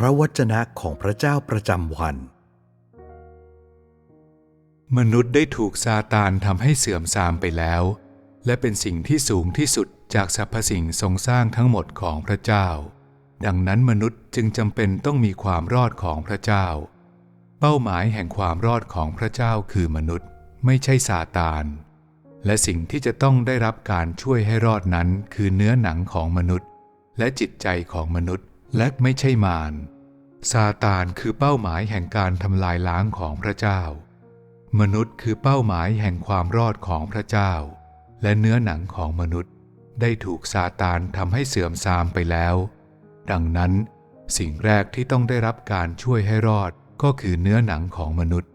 พระวจนะของพระเจ้าประจำวัน มนุษย์ได้ถูกซาตานทำให้เสื่อมทรามไปแล้ว และเป็นสิ่งที่สูงที่สุดจากสรรพสิ่งทรงสร้างทั้งหมดของพระเจ้า ดังนั้นมนุษย์จึงจำเป็นต้องมีความรอดของพระเจ้า เป้าหมายแห่งความรอดของพระเจ้าคือมนุษย์ไม่ใช่ซาตานและสิ่งที่จะต้องได้รับการช่วยให้รอดนั้นคือเนื้อหนังของมนุษย์ และจิตใจของมนุษย์ และไม่ใช่มารซาตานคือเป้าหมายแห่งการทำลายล้างของพระเจ้า มนุษย์คือเป้าหมายแห่งความรอดของพระเจ้า และเนื้อหนังของมนุษย์ได้ถูกซาตานทำให้เสื่อมทรามไปแล้ว ดังนั้น สิ่งแรกที่ต้องได้รับการช่วยให้รอดก็คือเนื้อหนังของมนุษย์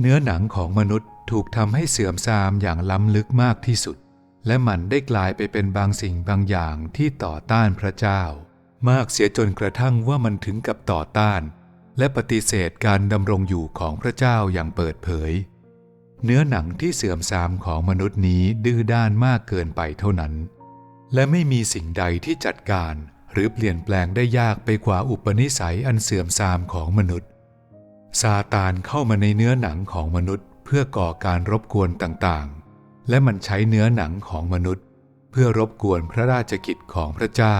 เนื้อหนังของมนุษย์ถูกทำให้เสื่อมทรามอย่างล้ำลึกมากที่สุด และมันได้กลายไปเป็นบางสิ่งบางอย่างที่ต่อต้านพระเจ้า มากเสียจนกระทั่งว่ามันถึงกับต่อต้าน และปฏิเสธการดำรงอยู่ของพระเจ้าอย่างเปิดเผย เนื้อหนังที่เสื่อมทรามของมนุษย์นี้ดื้อด้านมากเกินไปเท่านั้น และไม่มีสิ่งใดที่จัดการหรือเปลี่ยนแปลงได้ยากไปกว่าอุปนิสัยอันเสื่อมทรามของมนุษย์ ซาตานเข้ามาในเนื้อหนังของมนุษย์ เพื่อก่อการรบกวนต่างๆ และมันใช้เนื้อหนังของมนุษย์ เพื่อรบกวนพระราชกิจของพระเจ้า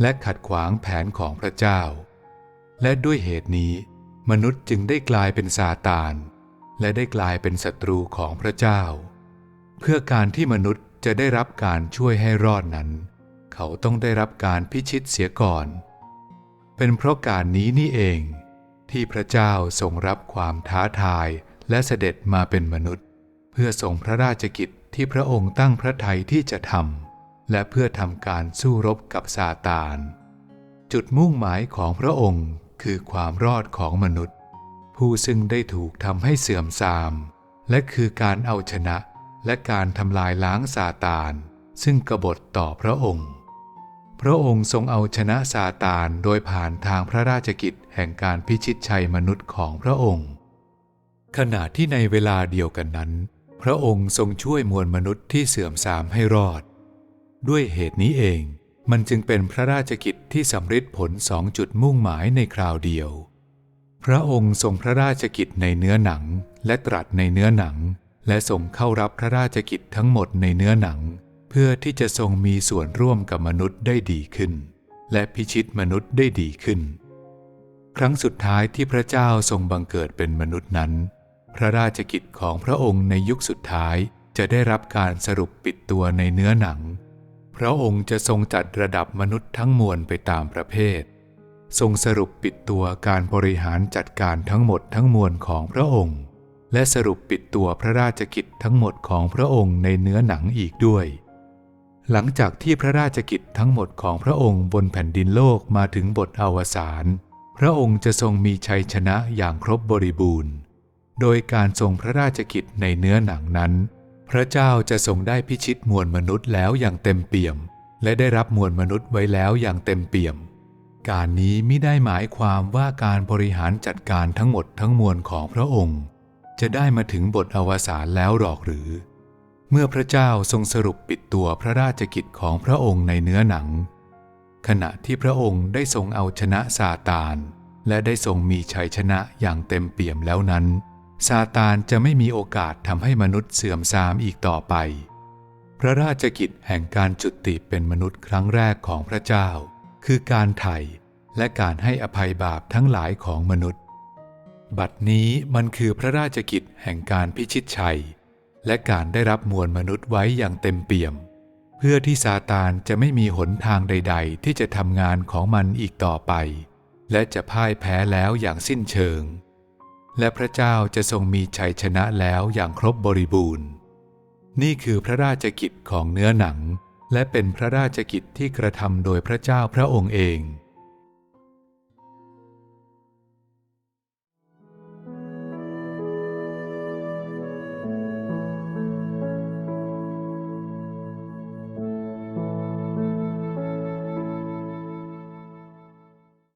และขัดขวางแผนของพระเจ้า และด้วยเหตุนี้ มนุษย์จึงได้กลายเป็นซาตาน และได้กลายเป็นศัตรูของพระเจ้า เพื่อการที่มนุษย์จะได้รับการช่วยให้รอดนั้น เขาต้องได้รับการพิชิตเสียก่อน เป็นเพราะการนี้นี่เอง ที่พระเจ้าทรงรับความท้าทายและเสด็จมาเป็นมนุษย์ เพื่อทรงพระราชกิจที่พระองค์ตั้งพระทัยที่จะทำ และเพื่อทำการสู้รบกับซาตาน จุดมุ่งหมายของพระองค์คือความรอดของมนุษย์ ผู้ซึ่งได้ถูกทำให้เสื่อมทราม และคือการเอาชนะและการทำลายล้างซาตาน ซึ่งกบฏต่อพระองค์ พระองค์ทรงเอาชนะซาตานโดยผ่านทางพระราชกิจแห่งการพิชิตชัยมนุษย์ของพระองค์ ขณะที่ในเวลาเดียวกันนั้น พระองค์ทรงช่วยมวลมนุษย์ที่เสื่อมทรามให้รอด ด้วยเหตุนี้เอง มันจึงเป็นพระราชกิจที่สำเร็จผลสองจุดมุ่งหมายในคราวเดียว พระองค์ทรงพระราชกิจในเนื้อหนัง และตรัสในเนื้อหนัง และทรงเข้ารับพระราชกิจทั้งหมดในเนื้อหนัง เพื่อที่จะทรงมีส่วนร่วมกับมนุษย์ได้ดีขึ้น และพิชิตมนุษย์ได้ดีขึ้น ครั้งสุดท้ายที่พระเจ้าทรงบังเกิดเป็นมนุษย์นั้น พระราชกิจของพระองค์ในยุคสุดท้ายจะได้รับการสรุปปิดตัวในเนื้อหนัง พระองค์จะทรงจัดระดับมนุษย์ทั้งมวลไปตามประเภท ทรงสรุปปิดตัวการบริหารจัดการทั้งหมดทั้งมวลของพระองค์ และสรุปปิดตัวพระราชกิจทั้งหมดของพระองค์ในเนื้อหนังอีกด้วย หลังจากที่พระราชกิจทั้งหมดของพระองค์บนแผ่นดินโลกมาถึงบทอวสานพระองค์จะทรงมีชัยชนะอย่างครบบริบูรณ์ โดยการทรงพระราชกิจในเนื้อหนังนั้น พระเจ้าจะทรงได้พิชิตมวลมนุษย์แล้วอย่างเต็มเปี่ยม และได้รับมวลมนุษย์ไว้แล้วอย่างเต็มเปี่ยม การนี้ไม่ได้หมายความว่าการบริหารจัดการทั้งหมดทั้งมวลของพระองค์ จะได้มาถึงบทอวสานแล้วหรอกหรือ เมื่อพระเจ้าทรงสรุปปิดตัวพระราชกิจของพระองค์ในเนื้อหนัง ขณะที่พระองค์ได้ทรงเอาชนะซาตาน และได้ทรงมีชัยชนะอย่างเต็มเปี่ยมแล้วนั้น ซาตานจะไม่มีโอกาสทำให้มนุษย์เสื่อมทรามอีกต่อไป พระราชกิจแห่งการจุติเป็นมนุษย์ครั้งแรกของพระเจ้า คือการไถ่และการให้อภัยบาปทั้งหลายของมนุษย์ บัดนี้มันคือพระราชกิจแห่งการพิชิตชัย และการได้รับมวลมนุษย์ไว้อย่างเต็มเปี่ยม เพื่อที่ซาตานจะไม่มีหนทางใด ๆ ที่จะทำงานของมันอีกต่อไป และจะพ่ายแพ้แล้วอย่างสิ้นเชิง และพระเจ้าจะทรงมีชัยชนะแล้วอย่างครบบริบูรณ์ นี่คือพระราชกิจของเนื้อหนัง และเป็นพระราชกิจที่กระทำโดยพระเจ้าพระองค์เอง